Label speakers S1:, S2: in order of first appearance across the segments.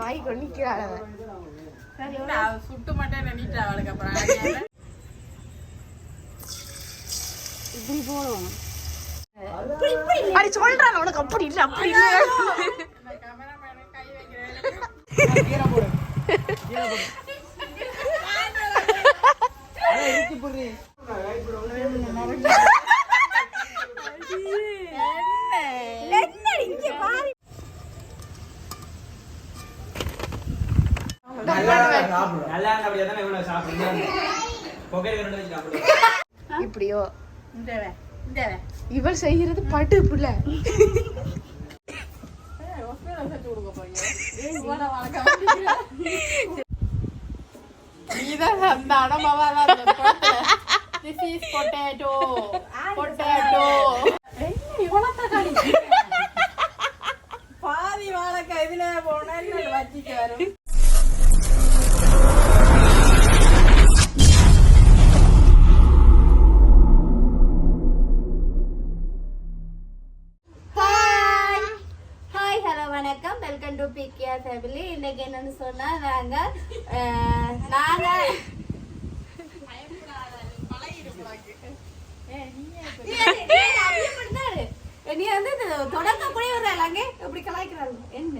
S1: வாங்கி கொண்டு நிக்கிறாள் அவ.
S2: சுட்டு மட்டும் நினைட்டா அவளுக்கு அப்புறம்.
S1: இப்படி போடும் சொல்றான் உனக்கு அப்படி இல்ல அப்படி இல்ல.
S2: வைக்கிறேன்.
S1: இப்படியோ. இவள் செய்யறது பட்டு புள்ள?
S2: நீதான் அந்த அனுபவா தான் அந்த படத்துல.
S3: தொடக்க கூட வர்றாங்க எப்படி கலாய்க்கிறாங்க? என்ன?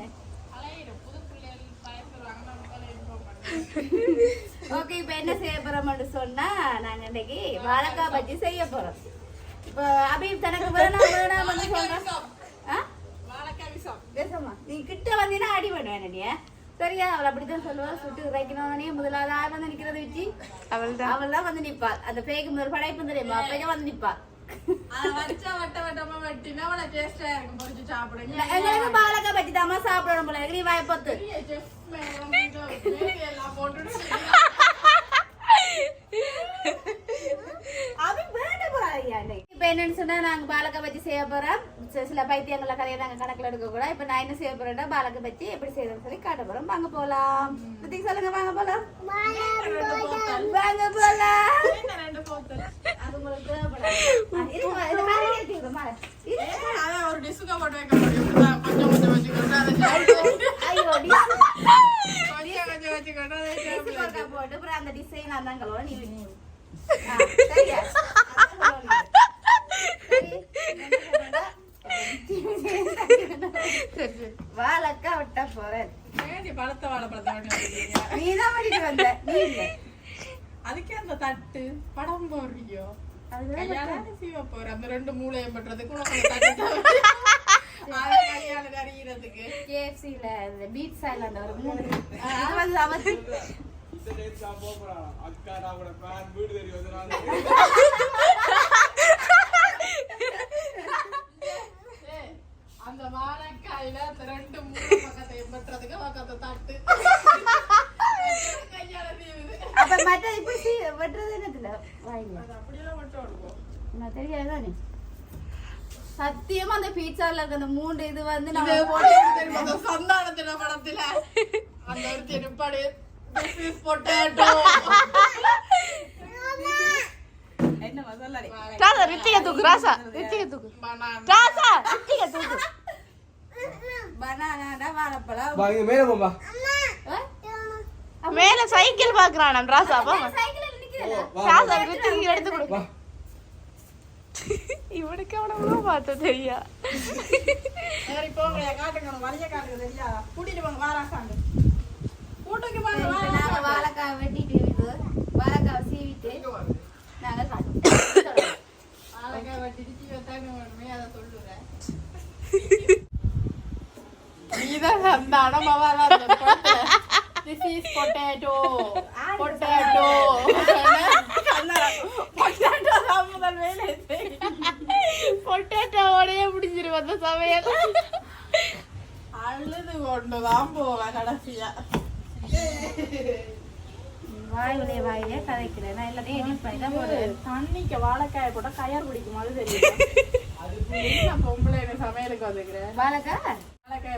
S3: ஓகே இப்போ என்ன செய்ய போறோம்னு சொன்னா நாங்க இன்னைக்கு வாழைக்காய் பஜ்ஜி செய்ய போறோம். இப்போ அபீப் தனக்கு வேணாம் வேணாம்னு சொல்றேன் ஆ?
S2: வாழைக்காய் விஷம்
S3: பேசாமா நீ கிட்ட வந்தீங்கன்னா அடி பண்ணுவேன் நீ சரியா? அவள் அப்படித்தான் சொல்லுவா. சுட்டு இறைக்கணும்னே முதலாவது ஆள் வந்து நிக்கிறத வச்சு
S1: அவள் தான்
S3: அவள் தான் வந்து நிப்பாள். அந்த பேய்க்கு முதல் படைப்பு தெரியுமா? அப்பயே வந்து நிப்பாள். எங்களுக்கு பாலக்காய் பஜ்ஜி தாமா சாப்பிடணும் போல நீ வாய்ப்பத்து அவன் இப்ப என்னன்னு சொன்னா நாங்க பாலக்காய் பஜ்ஜி செய்ய போறோம் சில- சில பைத்தியங்கள கதையை நாங்க கணக்குல எடுக்க கூட இப்ப நான் என்ன செய்ய போறேன்னா பாலக்காய் பஜ்ஜி எப்படி செய்யறதுன்னு சொல்லி காட்ட போறோம் வாங்க போலாம் பத்தி சொல்லுங்க வாங்க போலாம் வாங்க போலாம்
S2: ரெண்டு போத்தல்
S3: அது உங்களுக்கு தேவைப்படாது. ஆ, இருங்க, இந்த மேலே ஏத்தி விடுங்க, மேலே. இரு.
S2: அதான் ஒரு டிஸ்கோ போட்டு வைக்க முடியும் கொஞ்சம் கொஞ்சம் வச்சுக்கிட்டு அதை சாப்பிட்டு
S3: ஐயோ, dish.
S2: கொஞ்சம் கொஞ்சம் வச்சுக்கிட்டு அதை
S3: dish
S2: சாப்பிடு.
S3: போட்டா போட்டு, அப்புறம் அந்த design அதான் கழுவணும், நீ வை. ஆ, சரியா? வாழைக்காய் வெட்ட போறேன்.
S2: பழுத்த வாழைப்பழத்தை?
S3: நீதான் வெட்டிட்டு வந்த. நீ இல்ல.
S2: அதுக்கே அந்த தட்டு படம் போடுறியோ? போற அந்த ரெண்டு மூளையும் பண்றதுக்கு அறியறதுக்கு
S3: கேஎஃப்சில இந்த பீட் சைலண்ட் ஒரு மூணு அது வந்து அமர்த்தி
S4: அக்கா நான் கூட பேன் வீடு தெரிய வந்து
S2: ஏய், அந்த வாழைக்காயில அந்த ரெண்டு மூணு பக்கத்தையும் பண்றதுக்கு உனக்கு அந்த தட்டு. கையால சீவுது
S3: அப்ப மற்ற இப்படி சீ- வெட்டுறது என்னத்துல வாயில.
S2: அது அப்படியெல்லாம் மட்டும் இருக்கும்
S3: நான் தெரியாதானே சத்தியமா அந்த பீட்சால இருக்க அந்த மூணு இது வந்து நம்ம
S2: போட்டு படத்துல. அந்த ஒரு திருப்பாடு.
S3: என்ன மசாலா?
S1: ராசா ரித்திகை தூக்கு ராசா ரித்திகை தூக்கு. ராசா ரித்திகை தூக்கு.
S3: பனானா வாழைப்பழம்.
S4: வாங்க மேல போம்பா
S3: ஆ?
S1: மேல சைக்கிள் பாக்குறான் ராசா பா ராசா எடுத்து கொடு.
S4: வா.
S1: இவனுக்கு அவனவளோ பார்த்த தெரியா?
S2: சரி, போங்க, காட்டுங்க, வழியை காட்டுங்க, தெரியாதா? கூட்டிட்டு போங்க, வாராசாண்டு. கூட்டிட்டு போங்க,
S3: நாங்க. வாழைக்காய் வெட்டிட்டு இது வாழைக்காய் சீவிட்டு நாங்க சாப்பிடுவோம்.
S2: வாழைக்காய் வெட்டிட்டு சீவை தாங்க வேணுமே, அதை சொல்லுறேன். நீதான் அந்த அனுபவா தான் அந்த படத்துல. This is potato. Potato. Potato தான் முதல் வேலை செய்.
S1: பொட்டேட்டோடயே முடிஞ்சிரும் அந்த சமையல்
S2: அழுது கொண்டு தான் போவேன் கடைசியா
S3: வாயிலே வாயிலே கதைக்கிறேன் நான் எல்லாத்தையும் எடிட் பண்ணி தான் போடுவேன்
S2: தண்ணிக்கு வாழைக்காய போட்டா கயர் பிடிக்கும் அது தெரியும் பொம்பளை எனக்கு சமையலுக்கு வந்துக்கிறேன்
S3: வாழைக்காய்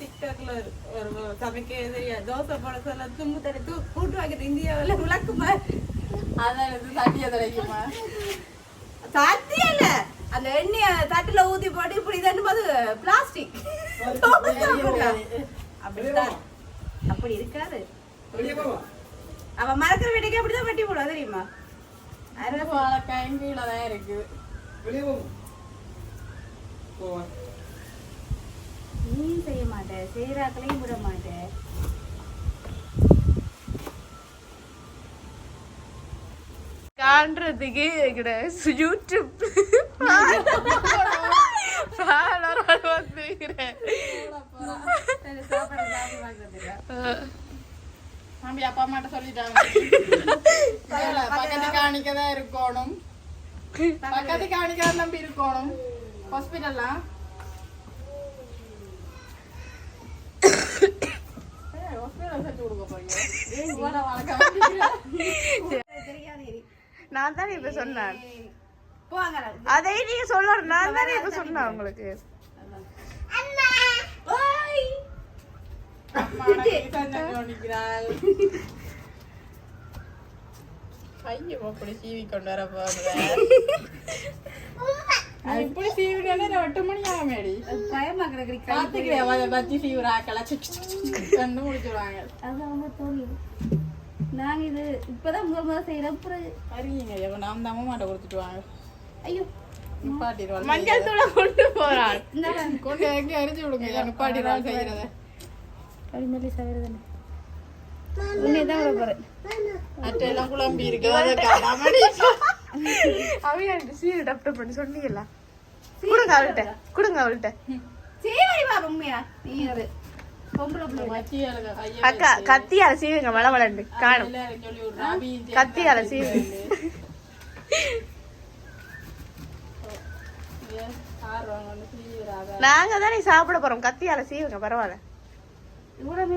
S2: டிக்டாக்ல ஒரு சமைக்க தெரியாது தோசை போட சொல்ல தும்பு தடை தூ கூட்டு வைக்கிற இந்தியாவில் விளக்குமா அதான் தண்ணியை தடைக்குமா சத்தியம் இல்ல. அந்த எண்ணெய தட்டுல ஊத்தி போட்டு இப்படி தண்ணி போது பிளாஸ்டிக் அப்படிதான் அப்படி இருக்காது. அவ மறக்கிற வீட்டுக்கு அப்படிதான் வெட்டி போடுவா தெரியுமா? வாழைக்காயும் கீழே தான் இருக்கு.
S4: வெளியே போவோம் போவா
S3: நீ செய்ய மாட்டே செய்யறாக்களையும் விட மாட்டே
S1: காண்றதுக்கு எங்கட யூடியூப். வந்துருக்கிறேன்.
S2: அப்பா அம்மாட்ட சொல்லிட்டாங்க. பக்கத்து காணிக்க தான் இருக்கணும். பக்கத்து காணிக்க தான் நம்பி இருக்கணும் ஹாஸ்பிட்டல்லாம்
S1: நான் தானே இப்ப சொன்னேன்.
S3: போவாங்க
S1: அதை நீங்க சொல்லணும் நான் தானே இப்ப சொன்னேன் உங்களுக்கு.
S2: ஐயோ அப்படி சீவி கொண்டு வர போறேன் இப்படி சீவினாலே எட்டு மணி ஆகும் மேடி
S3: பயமா கிடக்குறீ
S2: பாத்துக்கிறேன் பத்தி சீவுறாக்கல கண்டு முடிச்சுடுவாங்க
S3: அது அவங்க தோணிது நாங்க இது இப்பதான் முதல் முதல் செய்யறோம். அப்புறம்
S2: அறியுங்க நாம் தான் மாட்ட கொடுத்துட்டு வாங்க
S3: ஐயோ
S1: மஞ்சள் தூளை கொண்டு
S2: கொண்டு எங்கே அரிஞ்சு விடுங்க. நிப்பாட்டிடுவாங்க செய்யறத.
S3: அடிமல்லி சவரதானே உன்னை தான் விட போறேன்.
S2: அட்டையெல்லாம் குழம்பி இருக்கு. அதை காணாமடி
S1: அவையாண்டு சீர் டப்டப் பண்ணி சொன்னீங்களா கொடுங்க அவள்கிட்ட. கொடுங்க அவள்கிட்ட. அக்கா கத்தியால சீவுங்க மழை வளண்டு காணும். கத்தியால சீவு.
S2: ஆடுறவங்க சீவுறாங்க
S1: நாங்க தானே சாப்பிட போறோம். கத்தியால சீவுங்க பரவாயில்ல.
S3: இவ்வளவு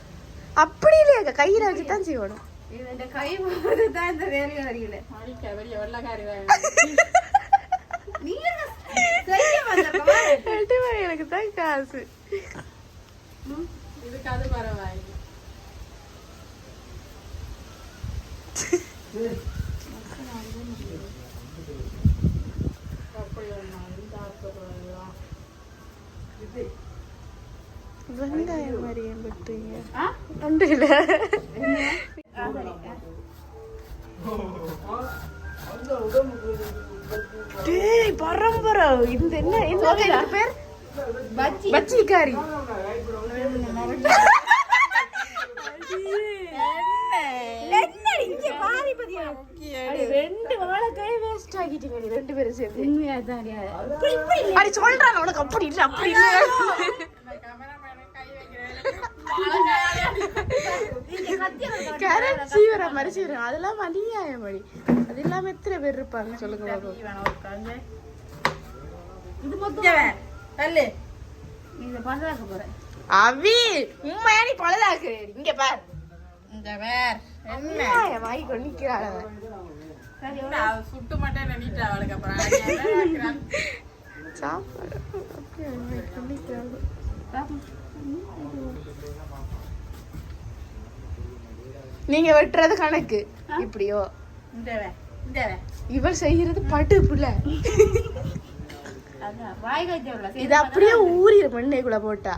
S1: அப்படி இல்லையா கையில வச்சு தான் செய்யணும்
S3: கை போகிறது தான் இந்த வேலையை
S2: அடிக்க பெரிய வெள்ளக்காரி
S1: எனக்கு தான் காசு.
S2: இதுக்கு அது பரவாயில்லை. அப்படி
S1: வெங்காயம் மாதிரி ஏன் வெட்டுறீங்க ஒன்றும் இல்ல. டேய் பரம்பரை. இந்த என்ன என்ன பேர்? பச்சிக்காரி ரெண்டு வாழைக்காய் வேஸ்ட் ஆக்கிட்டீங்க ரெண்டு பேரும் சேர்ந்து.
S3: உண்மையா தான்
S1: அடி சொல்றாங்க உனக்கு அப்படி இல்ல அப்படி இல்ல. கேரட் சீவர மாதிரி சீவரம் அதெல்லாம் அநியாயம் மடி அது இல்லாம எத்தனை பேர் இருப்பாங்க? சொல்லுங்க அவி உண்மையா நீ பழுதாக்கு? இங்க பார்.
S2: இந்த வேர்.
S1: அநியாயம் வாங்கி கொண்டு
S2: சுட்டு மட்டும் நீட்டா அவளுக்கு அப்புறம்
S1: சாப்பாடு அப்படியே வாங்கி கொண்டு நிக்கிறாள்.
S3: பாப்போம்
S1: நீங்க வெட்டுறது கணக்கு. இப்படியோ? இவள் செய்யறது பட்டு புள்ள. இது அப்படியே ஊறிடு மண்ணைக்குள்ள போட்டா.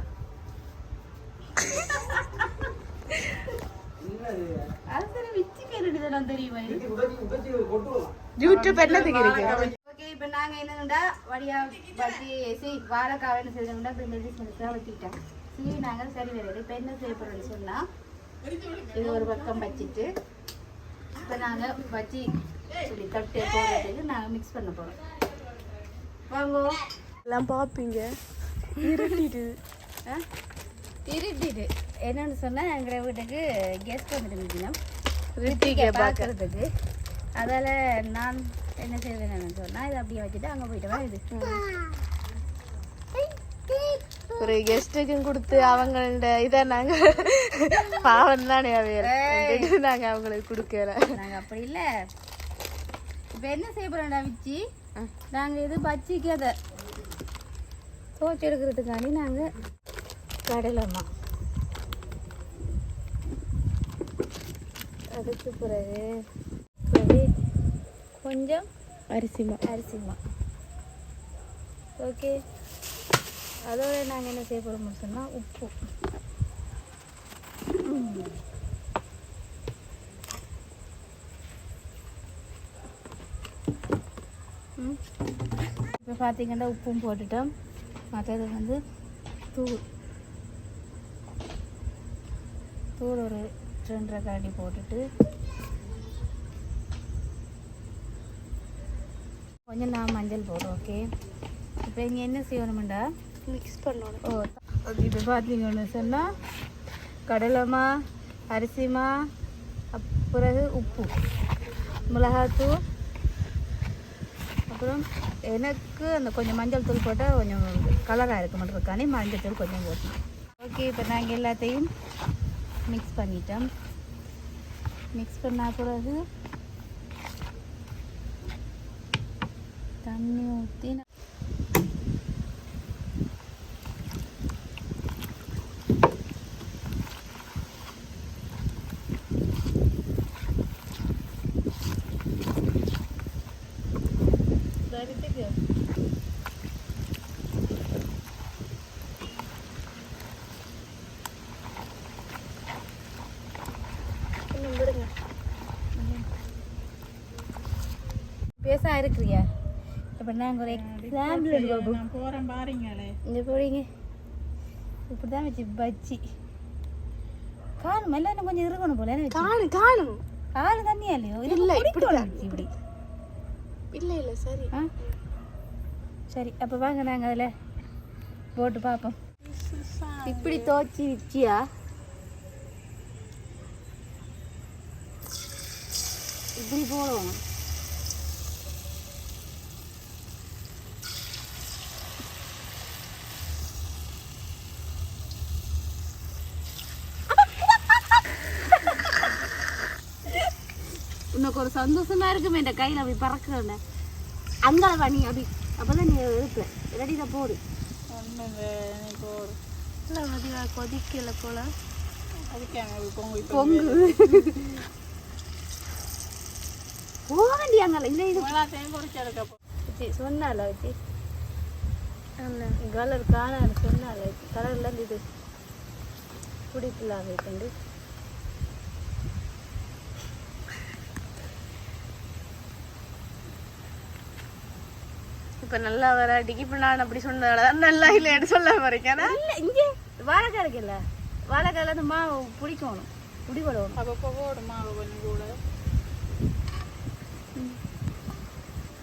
S3: சரி விச்சி
S1: யூடியூப் என்னத்துக்கு இருக்கு
S3: ஓகே இப்போ நாங்க என்னங்கடா வடியா பஜ்ஜி சி வாழைக்காய் என்ன செய்யணும்னா இப்போ சிறுசாக வச்சுக்கிட்டேன் சரி நாங்கள் சரி வேறு இப்போ என்ன செய்ய போகிறோம்னு சொன்னால் இது ஒரு பக்கம் வச்சுட்டு இப்போ நாங்கள் பஜ்ஜி சொல்லி தட்டு போடுறதுக்கு நாங்கள் மிக்ஸ் பண்ண போகிறோம் வாங்கோ.
S1: எல்லாம் பாப்பீங்க. இருட்டிட்டு
S3: இருட்டிட்டு என்னன்னு சொன்னால் எங்கள் வீட்டுக்கு கெஸ்ட் வந்துட்டு நிற்கணும்
S1: ரித்திகை பார்க்க
S3: பார்க்கறதுக்கு அதால நான் என்ன செய்வேன்னு சொன்னா இதை அப்படியே வச்சுட்டு அங்க போயிட்டு வா இது.
S1: ஒரு கெஸ்ட்டுக்கும் கொடுத்து அவங்களோட இதை நாங்க பாவம் தானே அவையல் நாங்க அவங்களுக்கு கொடுக்கல.
S3: நாங்க அப்படி இல்ல. இப்ப என்ன செய்ய போறோம்டா விச்சி? நாங்க இது பச்சிக்கு அதை தோச்சு எடுக்கிறதுக்காண்டி நாங்க கடலைமா அதுக்கு பிறகு கொஞ்சம்
S1: அரிசிமா.
S3: அரிசிமா. ஓகே அதோட நாங்கள் என்ன செய்ய போகிறோம்னு சொன்னால் உப்பு. இப்போ பார்த்தீங்கன்னா உப்பும் போட்டுட்டோம். மற்றது வந்து தூள். தூள் ஒரு ரெண்டரை கரண்டி போட்டுட்டு கொஞ்சம் நான் மஞ்சள் போடுறோம் ஓகே இப்போ இங்கே என்ன செய்யணுமெண்டா
S1: மிக்ஸ் பண்ணணும்.
S3: ஓ ஓகே இப்போ பார்த்தீங்கன்னு சொன்னால் கடலைமா அரிசிமா அப் பிறகு உப்பு மிளகாத்தூள் அப்புறம் எனக்கு அந்த கொஞ்சம் மஞ்சள் தூள் போட்டால் கொஞ்சம் கலராக இருக்க மாட்டேருக்கானே மஞ்சள் தூள் கொஞ்சம் போட்டோம் ஓகே இப்போ நாங்கள் எல்லாத்தையும் மிக்ஸ் பண்ணிட்டோம். மிக்ஸ் பண்ண பிறகு தண்ணி ஊற்றி பேசா இருக்கிறியா? இப்போ நாங்கள் ஒரு எக்ஸாம்பிள்
S2: போறேன் பாருங்களே.
S3: இங்கே போறீங்க. இப்படி தான் வச்சு பஜ்ஜி. காணும் எல்லாம் இன்னும் கொஞ்சம் இருக்கணும் போல
S1: காணும் காணும்.
S3: காலு தண்ணியா இல்லையோ?
S1: இல்ல,
S3: வச்சு இப்படி.
S1: இல்ல இல்ல சரி.
S3: ஆ? சரி அப்போ வாங்க நாங்கள் அதில் போட்டு பார்ப்போம். இப்படி துவச்சி வச்சியா? இப்படி போடுவோம் உனக்கு ஒரு சந்தோஷமா இருக்குமே இந்த கையில் அப்படி பறக்கிறோன்னு. அங்கே பண்ணி அப்படி அப்பதான் நீ இருப்ப ரெடி தான் போடு.
S1: இல்ல மதியா கொதிக்கல போல.
S3: பொங்கு போக வேண்டியாங்கல்ல இல்லை இது வச்சு சொன்னால வச்சு கலர் காணாது சொன்னால கலர்ல இருந்து இது. பிடிக்கலாம் வைக்கண்டு
S1: இப்ப நல்லா வர இப்ப நான் அப்படி சொன்னதாலதான் நல்லா இல்லைன்னு சொல்ல போறீங்க
S3: இல்லை இங்கே வாழைக்காய் இருக்குல்ல வாழைக்காயில அந்த மாவு பிடிக்கணும் பிடிபடணும்
S2: அப்போ போடு மாவு கொஞ்சம் கூட.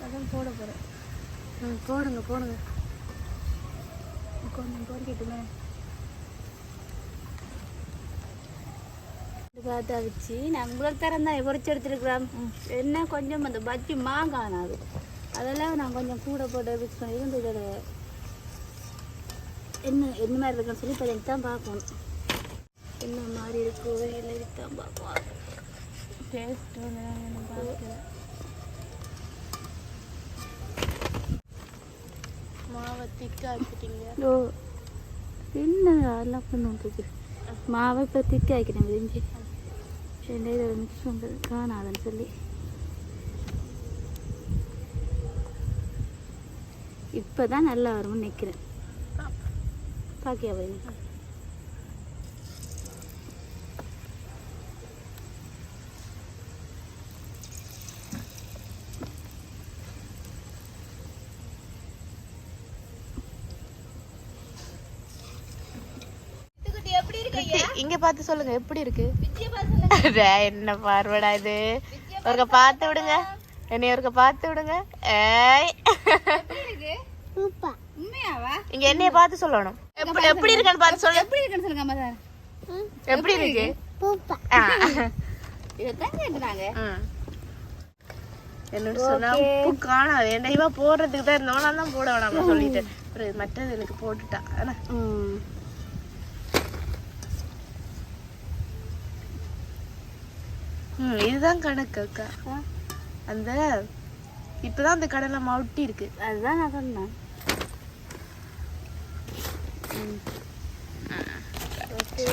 S3: அதான் போட போகிறேன்
S1: ம், போடுங்க போடுங்க.
S3: கொஞ்சம் பொறிக்கட்டுமே பார்த்தா வச்சு நான் உங்களுக்கு தரம் தான் பொறிச்சு எடுத்துருக்குறேன். என்ன கொஞ்சம் அந்த பஜ்ஜி மாங்கானாது அதெல்லாம் நான் கொஞ்சம் கூட போட்டு மிக்ஸ் பண்ணி இருந்து இதோட என்ன என்ன மாதிரி இருக்குன்னு சொல்லி இப்போ எனக்கு தான் பார்க்கணும் என்ன மாதிரி இருக்கோ இல்லை தான் பார்ப்போம். டேஸ்ட்
S1: மாவை திக்கா ஆக்கிட்டீங்க
S3: ஓ என்ன அதெல்லாம் பண்ணுறது மாவை இப்போ திக்க வைக்கிறேன் விரிஞ்சு. ரெண்டே இதில் மிக்ஸ் பண்ணுறது காணாதுன்னு சொல்லி. இப்போ தான் நல்லா வரும்னு நினைக்கிறேன். பாக்கியா போய்
S1: இங்க பார்த்து சொல்லுங்க எப்படி இருக்கு? அடே, என்ன பார்வடா இது? ஒருக்க பார்த்து விடுங்க. என்னைய ஒருக்க பார்த்து விடுங்க. ஏய். இங்க என்னைய பார்த்து சொல்லணும். எப்படி எப்படி இருக்குன்னு பார்த்து சொல்லு.
S3: எப்படி இருக்குன்னு சொல்லுங்க அம்மா சார்.
S1: எப்படி இருக்கு. என்னன்னு சொன்னா உப்பு காணாது என்ன இவ போடுறதுக்கு தான் இருந்தவனா தான் போட வேணாம் சொல்லிட்டு. அப்புறம் மற்றது எனக்கு போட்டுட்டா. ஆனா.
S3: ம்.
S1: இதுதான் கணக்கு அக்கா. அந்த இப்பதான் அந்த கடலை மவுட்டி இருக்கு.
S3: அதுதான் நான் சொன்னேன். ஓகே.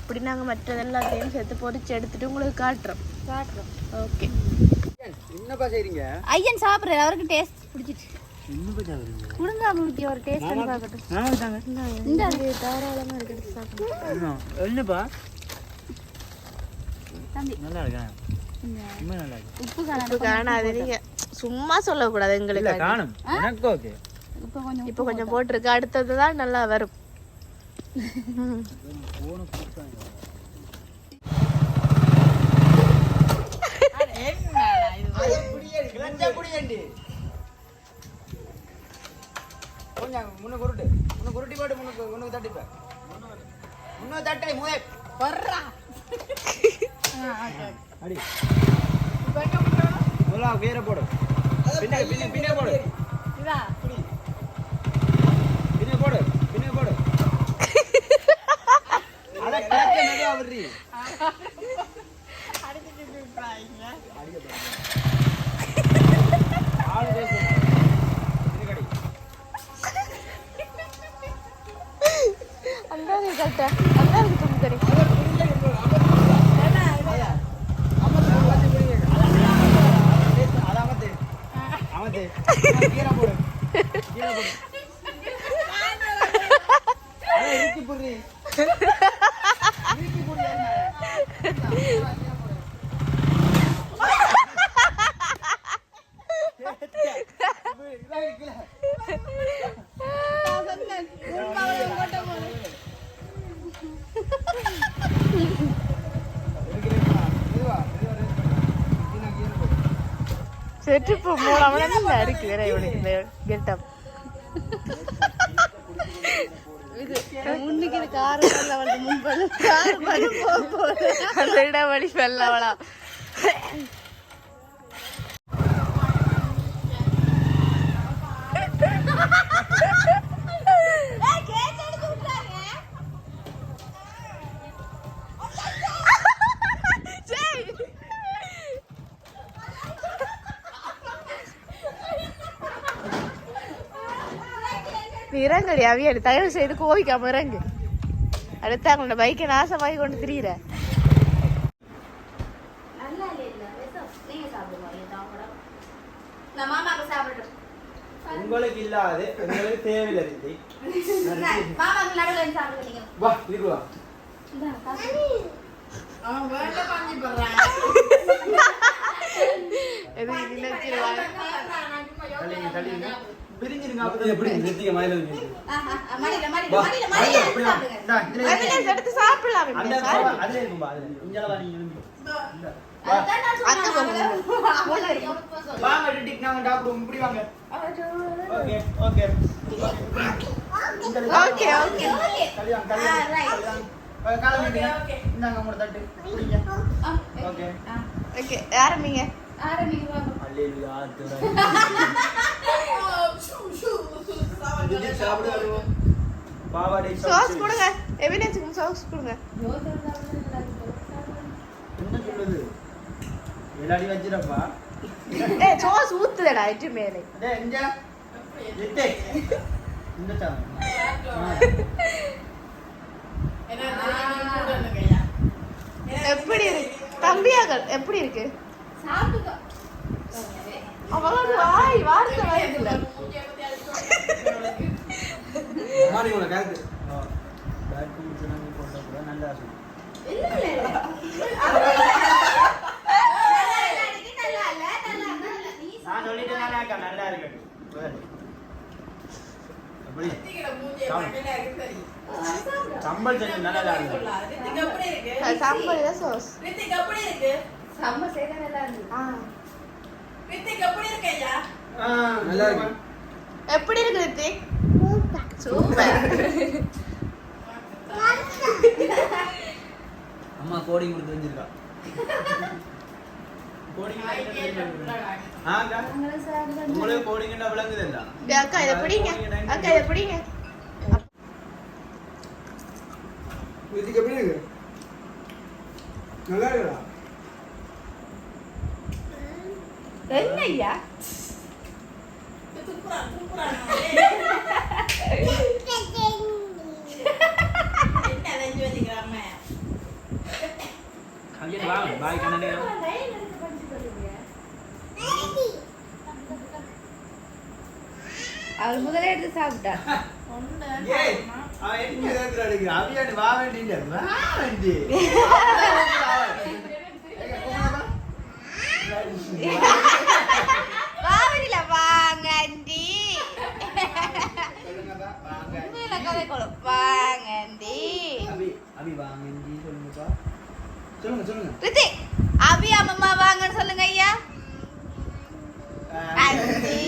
S1: இப்படி நாங்க மற்றது எல்லாத்தையும் சேர்த்து பொரிச்சு எடுத்துட்டு உங்களுக்கு காட்டுறோம்.
S3: காட்டுறோம்.
S1: ஓகே.
S4: என்னப்பா செய்றீங்க?
S3: ஐயன் சாப்பிட்றாரு அவருக்கு டேஸ்ட்
S4: செய்றீங்க
S3: கொடுங்க அவங்களுக்கு ஒரு டேஸ்ட் பண்ணி பார்க்கட்டும். இந்த தாராளமாக இருக்கிறது
S4: என்னப்பா? நல்லா இருக்கு
S3: உப்பு காணும்
S1: காணாது நீங்க சும்மா சொல்லக்கூடாது எங்களுக்கு
S4: காணும். எனக்கு ஓகே
S3: இப்போ கொஞ்சம்
S1: இப்போ கொஞ்சம் போட்டிருக்கு. அடுத்தது தான் நல்லா வரும்.
S4: கொஞ்சம் முன்ன குருட்டு முன்ன குருட்டி போட்டு முன்னுக்கு முன்னுக்கு தட்டிப்ப. முன்ன தட்டை பர்றா அடி. வேற போடு பின்ன பின்ன பின்ன போடு. பின்ன போடு பின்ன போடு அட கிழக்க நடு அவரி ஆளு பேசு இது கடி
S1: அந்த கரெக்டா அந்த துணி கறி செட்டுப்பு மூலம் நல்லா இருக்கு வேற இவனுக்கு கெட்டப்
S3: முன்னுக்கு காரம் வந்து முன்பது காரம் பண்ணி போக போகுது
S1: அந்த இடவழி வெள்ளவளா இறங்கடி அவியல் தயவு செய்து கோவிக்காம இறங்கு. அடுத்து அவங்களோட பைக்கை நாசமாகி கொண்டு திரியிற.
S4: உங்களுக்கு இல்லாது உங்களுக்கு தேவையில்லை ரித்தி.
S3: மாமாக்கு நடுவில் சாப்பிடுங்க.
S1: எது நினைச்சிருவாங்க
S4: பிரிஞ்சிருங்க அப்பதான் எப்படி ரித்திக மயில
S3: ஆ, ஆ, ஆ, மடியில, மடியில,
S4: வா
S3: மடியில,
S4: மயில
S3: மடியில
S4: அப்படி
S3: எடுத்து
S4: வா
S3: சாப்பிடுங்க.
S4: இந்தா இதுல இருக்கு.
S1: அவினாஷ் எடுத்து சாப்பிடலாம்
S4: அந்த
S1: அவினாஷ்.
S4: சாப்பா- அதுல இருக்கும்பா அதுல இங்கல வா நீங்க எழும்பி. இந்த. வா.
S3: அதுதான் நான்
S1: அங்க
S3: சொன்னேன்.
S1: போங்க.
S4: வாங்க ரித்திக் நாங்க டாக்டர் இப்படி வாங்க ஓகே ஓகே இந்த
S1: ஓகே ஓகே
S3: ஓகே.
S4: கல்யாணம்
S3: ஆ,
S4: கல்யாணம்
S3: right.
S4: கல்யாணம் கிளம்பிட்டீங்க இந்தாங்க உங்களோட தட்டு குடிங்க
S3: ஆ,
S4: ஓகே
S3: ஆ,
S1: ஓகே ஆரம்பிங்க
S3: ஆரம்பிங்க வாங்க.
S4: அல்லேலூயா ரித்திக் சாப்பிடு வருவோம் பாவாடை
S1: சாஸ் கொடுங்க. எவினேஜுக்கு சாஸ் கொடுங்க.
S4: என்ன சொல்லுது எல்லாடி வச்சிரப்பா
S1: ஏ சாஸ் ஊத்துதடா எட்டு மேலே.
S4: இங்க. இந்த
S1: எப்படி இருக்கு? தம்பியாக்கள் எப்படி இருக்கு? வாய் வார்த்தை வருதுல்ல
S4: மாறி உன கருத்து பேட் சொன்னாங்க போட்டா கூட நல்லா இருக்கும்
S3: இல்ல, இல்ல, இல்ல. நல்லா நல்லா
S4: நான் சொல்லிட்டு அக்கா இருக்கட்டும். சம்பல் செஞ்சு நல்லா இருக்கு.
S1: அது சாம்பார் தான் சாஸ்
S3: செம்ம சேகர் நல்லா இருந்தது.
S1: ஆ.
S4: ஆ, நல்லா இருக்கு.
S1: எப்படி இருக்கு ரித்திக்?
S4: அம்மா கோடிங் கொடுத்து வச்சிருக்கா.
S1: அக்கா. இதை பிடிங்க. அக்கா இதை பிடிங்க.
S5: இதுக்கு எப்படி இருக்கு? நல்லா இருக்குடா.
S3: என்ன ஐயா
S2: துப்புறான் துப்புறான் என்ன
S4: பாய் கண்ணனே
S3: அவர் முதல்ல எடுத்து சாப்பிட்டா.
S4: ஏய் அவன் எங்க கேக்குறா அடிக்கிற அபியானி வா வேண்டிய வா வேண்டி
S1: வாவரில வாங்க ஆண்டி
S4: சொல்லுங்கப்பா வாங்க
S1: உண்மையில கதை கொள்ளும் வாங்க ஆண்டி
S4: அபி அபி வாங்க இஞ்சி சொல்லுங்கப்பா சொல்லுங்க சொல்லுங்க
S1: ரித்தி அபி அம்மம்மா வாங்கன்னு சொல்லுங்க ஐயா ஆண்டி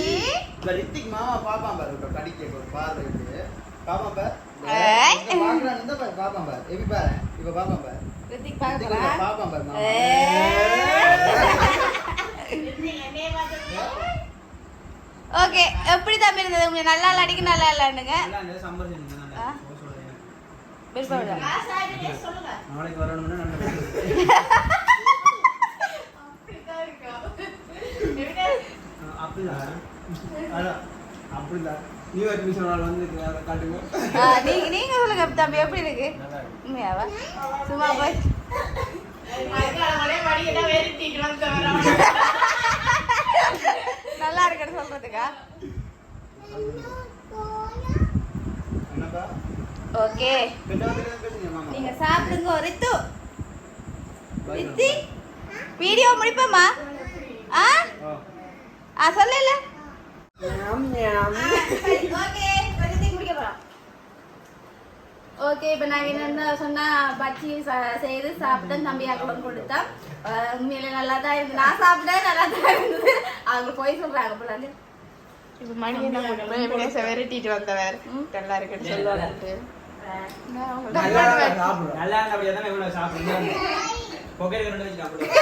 S4: இப்ப ரித்திக் மாமா பாப்பான் பாரு இப்ப கடிக்க ஒரு பார்வை இருக்கு பாப்பான் பாரு
S1: ஏய்.
S4: இந்த பாக்குறான் இந்த பாரு பாப்பான் பாரு எப்படி பாரு இப்ப பாப்பான் பாரு
S3: ரித்திக்
S4: ரித்திக்
S3: பார்க்கறா
S4: இப்ப பாப்பான் பாரு மாமா
S1: ஓகே எப்படி தம்பி இருந்தது உங்களுக்கு நல்லா அடிக்க நல்லா இல்லைன்னுங்க
S4: எல்லாம் இந்த சம்பர் செஞ்சு
S1: ஆ?
S4: நான் சொல்றேன்
S1: விருப்பம் இல்லை.
S4: நாளைக்கு வரணும்னு நல்ல அப்படிதான் நியூ அட்மிஷன் நாள் வந்து காட்டுங்க.
S1: நீங்க நீங்க சொல்லுங்க தம்பி எப்படி இருக்கு?
S4: நல்லா இருக்கு.
S1: உண்மையாவா? சும்மா போய். நல்லா இருக்குன்னு சொல்றதுக்கா? ஓகே. நீங்க சாப்பிடுங்க ரித்து. ரித்தி வீடியோ முடிப்போமா ஆ? ஆ சொல்லல.
S3: ஓகே. இப்போ நாங்கள் என்னென்ன சொன்னால் பச்சி செய்து சாப்பிட்டேன் தம்பியாக்களும் கொடுத்தோம் அஹ் உண்மையிலே நல்லா தான் இருந்தது. நான் சாப்பிட்டேன் நல்லா தான் இருந்தது. அவங்க போய் சொல்கிறாங்க போல
S1: இப்ப மணி என்ன பண்ணுவோம் பேச விரட்டிட்டு வந்தவர். நல்லா இருக்குன்னு சொல்லுவாரு
S4: நல்லா சாப்பிடுறோம் நல்லா இருந்தா அப்படியே தானே இவ்வளவு சாப்பிடுறோம் பொக்கெட் ரெண்டு வச்சு சாப்பிடுறோம்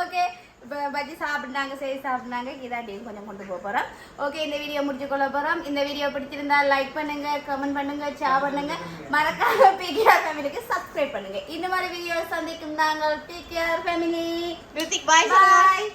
S3: ஓகே இப்போ பஜ்ஜி சாப்பிட்டாங்க சரி சாப்பிட்டாங்க இதாண்டியும் கொஞ்சம் கொண்டு போக போகிறோம் ஓகே இந்த வீடியோ முடிச்சு கொள்ள போகிறோம் இந்த வீடியோ பிடிச்சிருந்தா லைக் பண்ணுங்க கமெண்ட் பண்ணுங்க ஷேர் பண்ணுங்க. மறக்காம பிகேஆர் ஃபேமிலிக்கு சப்ஸ்கிரைப் பண்ணுங்க. இந்த மாதிரி வீடியோ சந்திக்கும் நாங்கள் PKR family
S1: Rithik bye
S3: bye